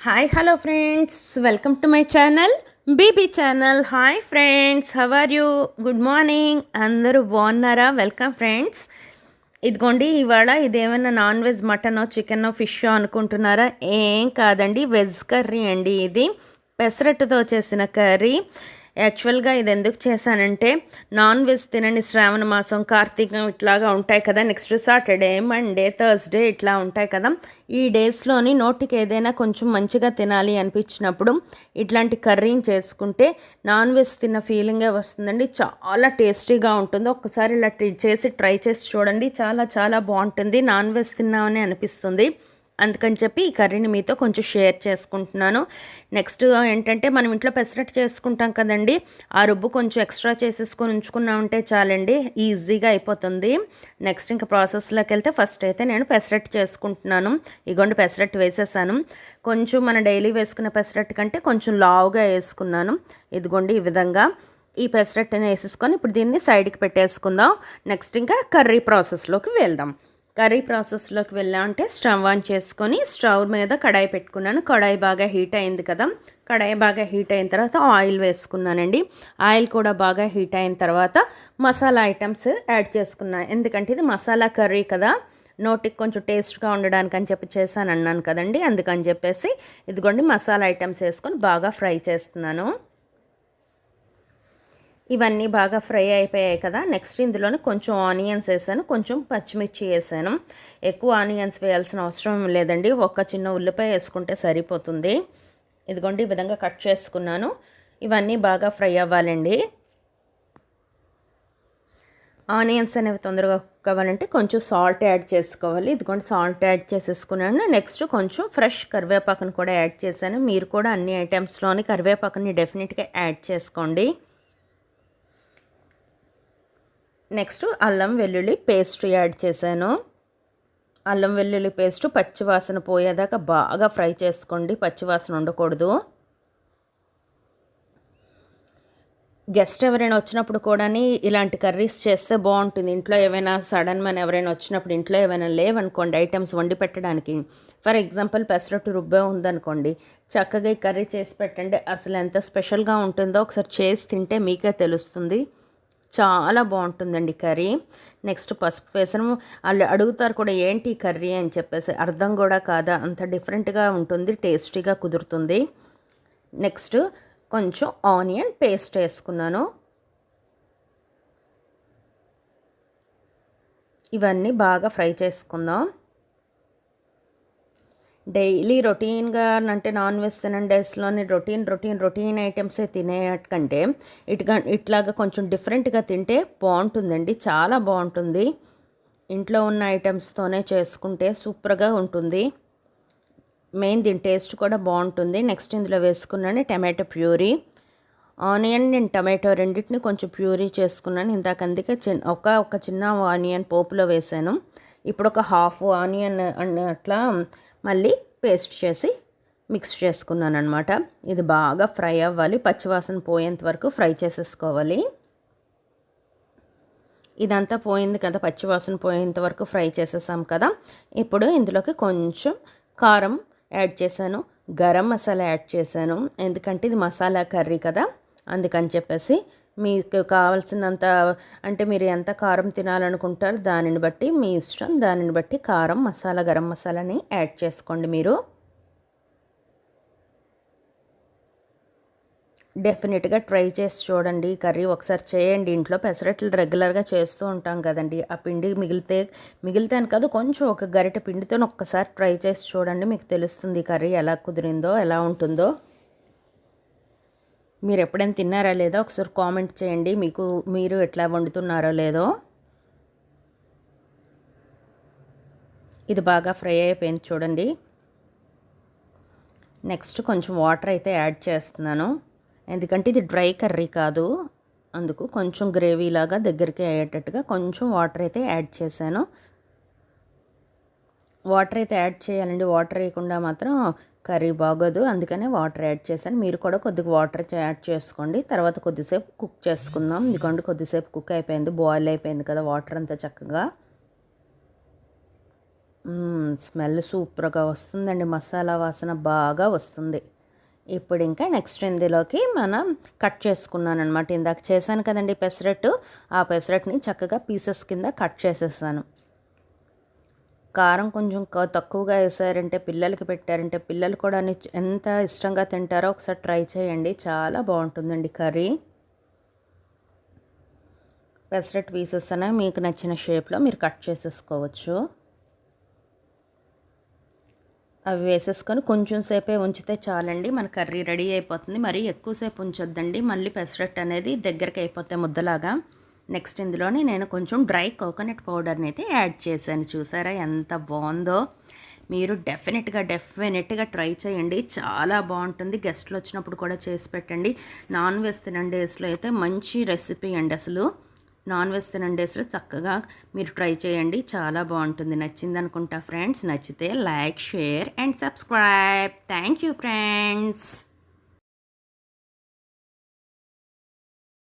Hi hello friends welcome to my channel BB channel hi friends how are you good morning అందరూ బాగున్నారా welcome friends ఇదిగోండి ఇవాళ ఇదేమైనా non veg మటనో చికెనో ఫిష్ అనుకుంటున్నారా? ఏం కాదండి వెజ్ కర్రీ అండి ఇది. పెసరట్టుతో చేసిన కర్రీ యాక్చువల్గా ఇది ఎందుకు చేశానంటే నాన్ వెజ్ తినని శ్రావణ మాసం కార్తీకం ఇట్లాగా ఉంటాయి కదా నెక్స్ట్ సాటర్డే మండే థర్స్డే ఇట్లా ఉంటాయి కదా ఈ డేస్లోని నోటికి ఏదైనా కొంచెం మంచిగా తినాలి అనిపించినప్పుడు ఇట్లాంటి కర్రీని చేసుకుంటే నాన్ వెజ్ తిన్న ఫీలింగే వస్తుందండి. చాలా టేస్టీగా ఉంటుంది. ఒక్కసారి ఇలా చేసి ట్రై చేసి చూడండి. చాలా చాలా బాగుంటుంది. నాన్ వెజ్ తిన్నామని అనిపిస్తుంది. అందుకని చెప్పి ఈ కర్రీని మీతో కొంచెం షేర్ చేసుకుంటున్నాను. నెక్స్ట్ ఏంటంటే మనం ఇంట్లో పెసరట్టు చేసుకుంటాం కదండి. ఆ రుబ్బు కొంచెం ఎక్స్ట్రా చేసేసుకొని ఉంచుకున్నా ఉంటే చాలండి ఈజీగా అయిపోతుంది. నెక్స్ట్ ఇంకా ప్రాసెస్లోకి వెళ్తే ఫస్ట్ అయితే నేను పెసరట్టు చేసుకుంటున్నాను. ఇగోండి పెసరట్టు వేసేసాను. కొంచెం మన డైలీ వేసుకున్న పెసరట్టు కంటే కొంచెం లావుగా వేసుకున్నాను. ఇదిగోండి ఈ విధంగా ఈ పెసరట్టుని వేసేసుకొని ఇప్పుడు దీన్ని సైడ్కి పెట్టేసుకుందాం. నెక్స్ట్ ఇంకా కర్రీ ప్రాసెస్లోకి వెళ్దాం. కర్రీ ప్రాసెస్లోకి వెళ్ళామంటే స్టవ్ ఆన్ చేసుకొని స్టవ్ మీద కడాయి పెట్టుకున్నాను. కడాయి బాగా హీట్ అయింది కదా. కడాయి బాగా హీట్ అయిన తర్వాత ఆయిల్ వేసుకున్నానండి. ఆయిల్ కూడా బాగా హీట్ అయిన తర్వాత మసాలా ఐటమ్స్ యాడ్ చేసుకున్నాను ఎందుకంటే ఇది మసాలా కర్రీ కదా. నోటికి కొంచెం టేస్ట్గా ఉండడానికి అని చెప్పి చేశాను అన్నాను కదండి. అందుకని చెప్పేసి ఇదిగోండి మసాలా ఐటమ్స్ వేసుకొని బాగా ఫ్రై చేస్తున్నాను. ఇవన్నీ బాగా ఫ్రై అయిపోయాయి కదా. నెక్స్ట్ ఇందులోనే కొంచెం ఆనియన్స్ వేసాను. కొంచెం పచ్చిమిర్చి వేసాను. ఎక్కువ ఆనియన్స్ వేయాల్సిన అవసరం లేదండి. ఒక్క చిన్న ఉల్లిపాయ వేసుకుంటే సరిపోతుంది. ఇదిగోండి ఈ విధంగా కట్ చేసుకున్నాను. ఇవన్నీ బాగా ఫ్రై అవ్వాలండి. ఆనియన్స్ అనేవి తొందరగా కుక్ అవ్వాలంటే కొంచెం సాల్ట్ యాడ్ చేసుకోవాలి. ఇదిగోండి సాల్ట్ యాడ్ చేసేసుకున్నాను. నెక్స్ట్ కొంచెం ఫ్రెష్ కరివేపాకుని కూడా యాడ్ చేశాను. మీరు కూడా అన్ని ఐటమ్స్లోని కరివేపాకుని డెఫినెట్గా యాడ్ చేసుకోండి. నెక్స్ట్ అల్లం వెల్లుల్లి పేస్ట్ యాడ్ చేశాను. అల్లం వెల్లుల్లి పేస్ట్ పచ్చివాసన పోయేదాకా బాగా ఫ్రై చేసుకోండి. పచ్చివాసన ఉండకూడదు. గెస్ట్ ఎవరైనా వచ్చినప్పుడు కూడా ఇలాంటి కర్రీస్ చేస్తే బాగుంటుంది. ఇంట్లో ఏమైనా సడన్ మన ఎవరైనా వచ్చినప్పుడు ఇంట్లో ఏమైనా లేవనుకోండి ఐటమ్స్ వండి పెట్టడానికి. ఫర్ ఎగ్జాంపుల్ పెసరట్టు రుబ్బే ఉందనుకోండి చక్కగా ఈ కర్రీ చేసి పెట్టండి. అసలు ఎంత స్పెషల్గా ఉంటుందో ఒకసారి చేసి తింటే మీకే తెలుస్తుంది. చాలా బాగుంటుందండి కర్రీ. నెక్స్ట్ పసుపు వేసాను. వాళ్ళు అడుగుతారు కూడా ఏంటి కర్రీ? అని చెప్పేసి. అర్థం కూడా కాదా? అంత డిఫరెంట్గా ఉంటుంది టేస్టీగా కుదురుతుంది. నెక్స్ట్ కొంచెం ఆనియన్ పేస్ట్ వేసుకున్నాను. ఇవన్నీ బాగా ఫ్రై చేసుకుందాం. డైలీ రొటీన్గా అంటే నాన్ వెజ్ తినని డేస్లోని రొటీన్ రొటీన్ రొటీన్ ఐటమ్సే తినేటకంటే ఇటుగా ఇట్లాగా కొంచెం డిఫరెంట్గా తింటే బాగుంటుందండి. చాలా బాగుంటుంది. ఇంట్లో ఉన్న ఐటమ్స్తోనే చేసుకుంటే సూపర్గా ఉంటుంది. మెయిన్ దీని టేస్ట్ కూడా బాగుంటుంది. నెక్స్ట్ ఇందులో వేసుకున్నాను టమాటో ప్యూరీ. ఆనియన్ నేను టమాటో రెండింటిని కొంచెం ప్యూరీ చేసుకున్నాను. ఇందాక అందుకే చిన్న ఒక ఒక చిన్న ఆనియన్ పోపులో వేసాను. ఇప్పుడు ఒక హాఫ్ ఆనియన్ అట్లా మళ్ళీ పేస్ట్ చేసి మిక్స్ చేసుకున్నాను అనమాట ఇది బాగా ఫ్రై అవ్వాలి. పచ్చివాసన పోయేంత వరకు ఫ్రై చేసేసుకోవాలి. ఇదంతా పోయింది కదా పచ్చివాసన పోయేంత వరకు ఫ్రై చేసేసాం కదా. ఇప్పుడు ఇందులోకి కొంచెం కారం యాడ్ చేశాను. గరం మసాలా యాడ్ చేశాను. ఎందుకంటే ఇది మసాలా కర్రీ కదా అందుకని చెప్పేసి మీకు కావాల్సినంత అంటే మీరు ఎంత కారం తినాలనుకుంటారో దానిని బట్టి మీ ఇష్టం దానిని బట్టి కారం మసాలా గరం మసాలాని యాడ్ చేసుకోండి మీరు. డెఫినెట్గా ట్రై చేసి చూడండి కర్రీ ఒకసారి చేయండి. ఇంట్లో పెసరట్లు రెగ్యులర్గా చేస్తూ ఉంటాం కదండి. ఆ పిండి మిగిలితే మిగిలితే అని కాదు కొంచెం ఒక గరిట పిండితో ఒక్కసారి ట్రై చేసి చూడండి. మీకు తెలుస్తుంది కర్రీ ఎలా కుదిరిందో ఎలా ఉంటుందో. మీరు ఎప్పుడైనా తిన్నారా లేదో ఒకసారి కామెంట్ చేయండి. మీకు మీరు ఎట్లా వండుతున్నారో లేదో. ఇది బాగా ఫ్రై అయిపోయింది చూడండి. నెక్స్ట్ కొంచెం వాటర్ అయితే యాడ్ చేస్తున్నాను. ఎందుకంటే ఇది డ్రై కర్రీ కాదు. అందుకు కొంచెం గ్రేవీ లాగా దగ్గరికి అయ్యేటట్టుగా కొంచెం వాటర్ అయితే యాడ్ చేశాను. వాటర్ అయితే యాడ్ చేయాలండి. వాటర్ వేయకుండా మాత్రం కర్రీ బాగోదు అందుకనే వాటర్ యాడ్ చేశాను. మీరు కూడా కొద్దిగా వాటర్ యాడ్ చేసుకోండి. తర్వాత కొద్దిసేపు కుక్ చేసుకుందాం. ఇదిగోండి కొద్దిసేపు కుక్ అయిపోయింది. బాయిల్ అయిపోయింది కదా వాటర్ అంతా చక్కగా. స్మెల్ సూపర్గా వస్తుందండి. మసాలా వాసన బాగా వస్తుంది. ఇప్పుడు ఇంకా నెక్స్ట్ ఇందులోకి మనం కట్ చేసుకున్నాను అనమాట ఇందాక చేశాను కదండి పెసరట్టు. ఆ పెసరట్టుని చక్కగా పీసెస్ కింద కట్ చేసేసాను. కారం కొంచెం తక్కువగా వేసారంటే పిల్లలకి పెట్టారంటే పిల్లలు కూడా ఎంత ఇష్టంగా తింటారో ఒకసారి ట్రై చేయండి. చాలా బాగుంటుందండి కర్రీ. పెసరట్ పీసెస్ అనేవి మీకు నచ్చిన షేప్లో మీరు కట్ చేసేసుకోవచ్చు. అవి వేసేసుకొని కొంచెం సేపే ఉంచితే చాలండి. మన కర్రీ రెడీ అయిపోతుంది. మరి ఎక్కువసేపు ఉంచొద్దండి. మళ్ళీ పెసరట్ అనేది దగ్గరికి అయిపోతే ముద్దలాగా. నెక్స్ట్ ఇందులోనే నేను కొంచెం డ్రై కోకోనట్ పౌడర్ని అయితే యాడ్ చేశాను. చూసారా ఎంత బాగుందో? మీరు డెఫినెట్గా డెఫినెట్గా ట్రై చేయండి. చాలా బాగుంటుంది. గెస్ట్లు వచ్చినప్పుడు కూడా చేసి పెట్టండి. నాన్ వెజ్ తినండి డేస్లో అయితే మంచి రెసిపీ అండి అసలు. నాన్ వెజ్ తినండి డేస్లో చక్కగా మీరు ట్రై చేయండి. చాలా బాగుంటుంది. నచ్చింది అనుకుంటా ఫ్రెండ్స్. నచ్చితే like share and subscribe. Thank you friends.